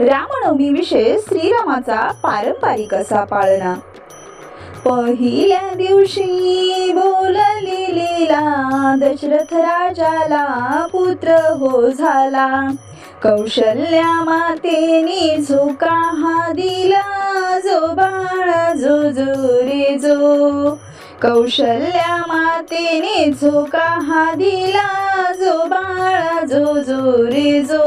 रामनवमी विशेष श्रीरामाचा पारंपरिक असा पाळणा. पहिल्या दिवशी बोलली लीला दशरथ राजाला पुत्र हो झाला. कौशल्या मातेने झोका हा दिला जो बाळा जो जो. रे जो कौशल्या मातेने झोका हा दिला जो बाळा जो जो रे जो.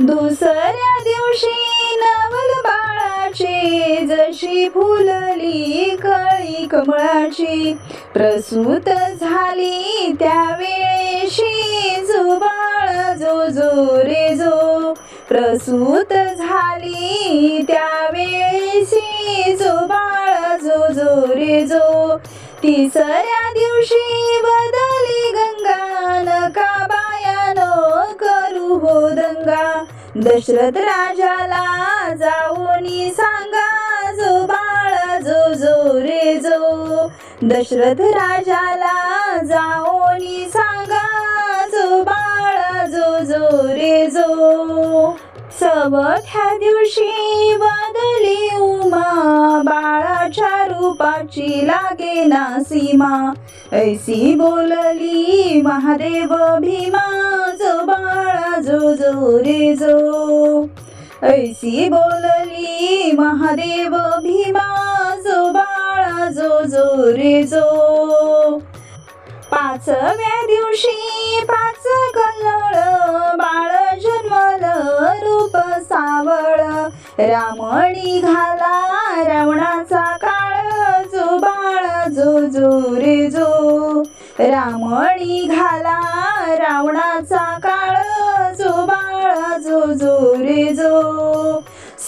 दुसऱ्या दिवशी नवल बाळाची जशी फुलली कळी कमळाची प्रसूत झाली त्यावेळेशी जुबाळ जो जो रे जो. प्रसूत झाली त्यावेळेशी जुबाळ जो जो रे जो. तिसऱ्या दिवशी बदली गंगा नका बायान करू हो दंगा. दशरथ राजाला जाऊनी सांगा जो बाळा जो जो रे जो. दशरथ राजाला जाऊनी सांगा जो बाळा जो जो रे जो. चवथ्या दिवशी बदली उमा बाळाच्या रूपाची लागे ना सीमा. ऐसी बोलली महादेव भीमा जो बाळा जो जो रे जो. ऐसी बोलली महादेव भीमा जो बाळा जो जो रे जो. पाचव्या दिवशी पाच कल्लळ बाळ जन्मल रूप सावळ. रामणी घाला रावणाचा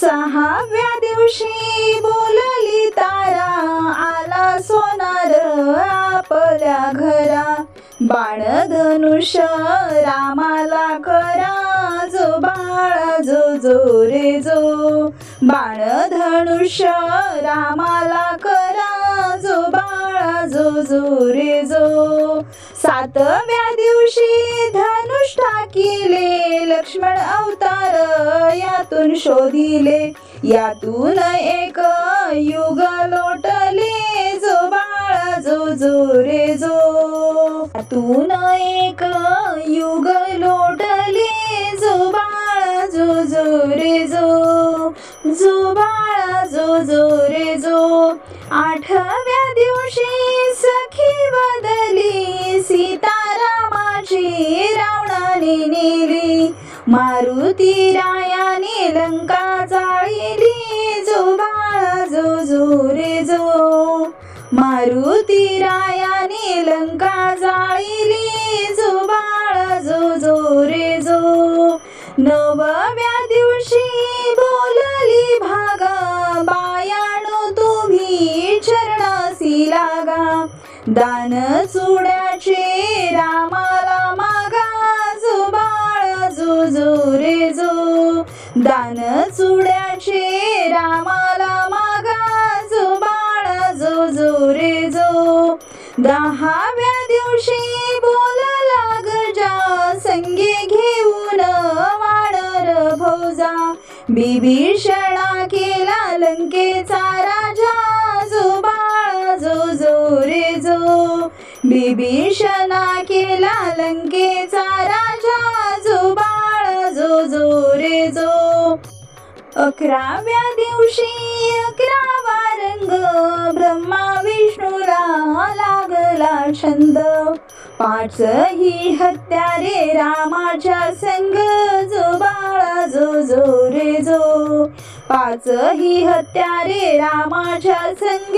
सहाव्या दिवशी बोलली तारा आला सोनार आपल्या घरा. बाण रामाला करा जो बाळ जो जो रे जो बाण रामाला करा जो बाळ जो जो रे जो. सातव्या दिवशी यातून शोधिले. यातून एक युग लोटले जो बाळ जो जो रे जो. यातून एक युग लोटले जो बाळ जो जो रे जो. जो बाळ जो जो रे जो. आठव्या दिवशी सखी बदली सीतारामाची रावणाने नेली. मारुती रायाने लंका जाळीली. जो बाळा जो जो रे जो मारुती रायाने लंका जाळीली. जो बाळा जो जो रे जो नवव्या दिवशी बोलली भागा बायानो तुम्ही चरणासी लागा. दान चुड्याचे रामा दान चुड्याचे रामाला मागा जो जो जो रे जो. दहाव्या दिवशी बोलला गजा संगे घेऊन वानर भोजा. बिभीषणा केला लंकेचा राजा जो बाळ जो जो रे जो. बिभीषणा केला लंकेचा राजा जो जो रे जो. अकराव्या दिवशी अकरावा रंग. ब्रह्मा विष्णूला लागला छंद. पाच ही हत्यारे रामाच्या संग. जो बाळा जो जो रे जो. पाच ही हत्यारे रामाच्या संग.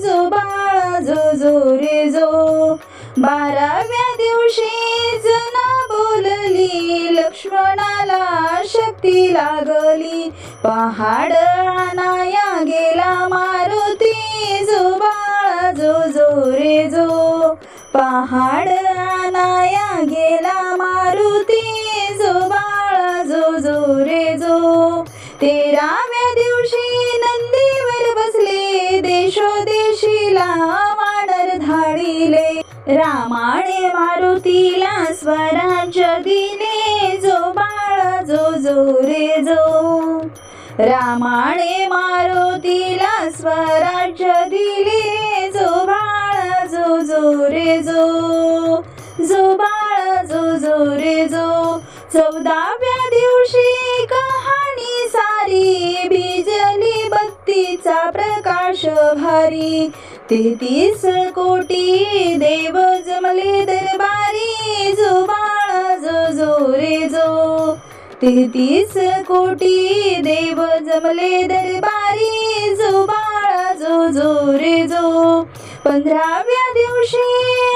जो बाळा जो जो रे जो. बाराव्या दिवशी जना बोलली. लक्ष्मणाला लागली. पहाड आणाया गेला मारुती. जो बाळा जो जो रे जो. पहाड आणाया गेला मारुती. जो बाळा जो जो रे जो. तेराव्या दिवशी नंदीवर बसले. देशोदेशीला वानर धाडिले. रामाने मारुतीला स्वराज्य दिले. जो रे जो. रामाने मारुतीला स्वराज्य दिले. जो बाळ जो जो रे जो. जो बाळ जो जो रे जो. चौदाव्या दिवशी कहाणी सारी. बिजली बत्तीचा प्रकाश भारी. तेहतीस कोटी देव जमले दरबारी. जो बाळ जो जो रे जो. तेहतीस कोटी देव जमले दरबारी जो बाळा जो जो रे जो पंधराव्या दिवशी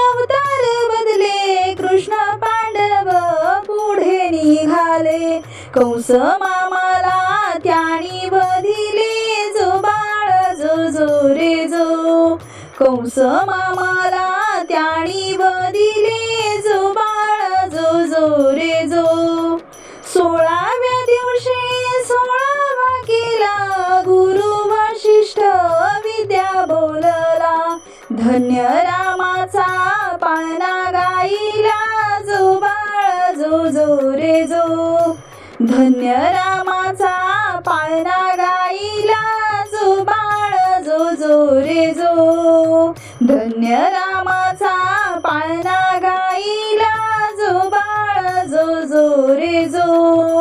अवतार बदले कृष्ण पांडव पुढे निघाले. कंस मामाला त्यानी बधिले जो बाळ जो जो रे जो कंस मा धन्य रामाचा पाळणा गाईला जो बाळ जो जो रे जो. धन्य रामाचा पाळणा गाईला जो बाळ जो जो रे जो. धन्य रामाचा पाळणा गाईला जो बाळ जो जो रे जो.